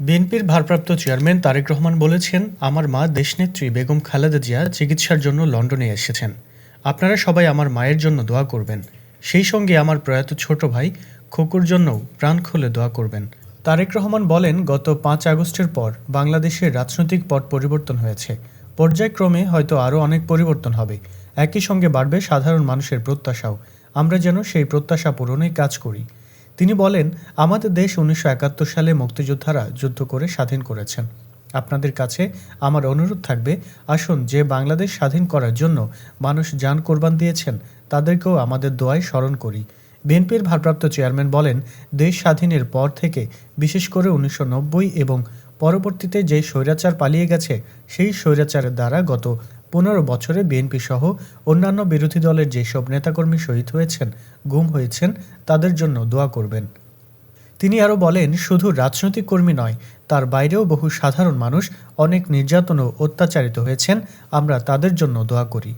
বিএনপির ভারপ্রাপ্ত চেয়ারম্যান তারেক রহমান বলেছেন, আমার মা দেশনেত্রী বেগম খালেদা জিয়া চিকিৎসার জন্য লন্ডনে এসেছেন। আপনারা সবাই আমার মায়ের জন্য দোয়া করবেন। সেই সঙ্গে আমার প্রয়াত ছোট ভাই খোকুর জন্যও প্রাণ খুলে দোয়া করবেন। তারেক রহমান বলেন, গত পাঁচ আগস্টের পর বাংলাদেশের রাজনৈতিক পট পরিবর্তন হয়েছে। পর্যায়ক্রমে হয়তো আরও অনেক পরিবর্তন হবে। একই সঙ্গে বাড়বে সাধারণ মানুষের প্রত্যাশাও। আমরা যেন সেই প্রত্যাশা পূরণে কাজ করি। তিনি বলেন, আমাদের দেশ উনিশশো একাত্তর সালে মুক্তিযোদ্ধারা যুদ্ধ করে স্বাধীন করেছেন। আপনাদের কাছে আমার অনুরোধ থাকবে, আসুন যে বাংলাদেশ স্বাধীন করার জন্য মানুষ যান কোরবান দিয়েছেন, তাদেরকেও আমাদের দোয়ায় স্মরণ করি। বিএনপির ভারপ্রাপ্ত চেয়ারম্যান বলেন, দেশ স্বাধীনের পর থেকে, বিশেষ করে উনিশশো নব্বই এবং পরবর্তীতে যে স্বৈরাচার পালিয়ে গেছে, সেই স্বৈরাচারের দ্বারা গত পনেরো বছরে বিএনপি সহ অন্যান্য বিরোধী দলের যেসব নেতাকর্মী শহীদ হয়েছেন, গুম হয়েছেন, তাদের জন্য দোয়া করবেন। তিনি আরও বলেন, শুধু রাজনৈতিক কর্মী নয়, তার বাইরেও বহু সাধারণ মানুষ অনেক নির্যাতন ও অত্যাচারিত হয়েছেন, আমরা তাদের জন্য দোয়া করি।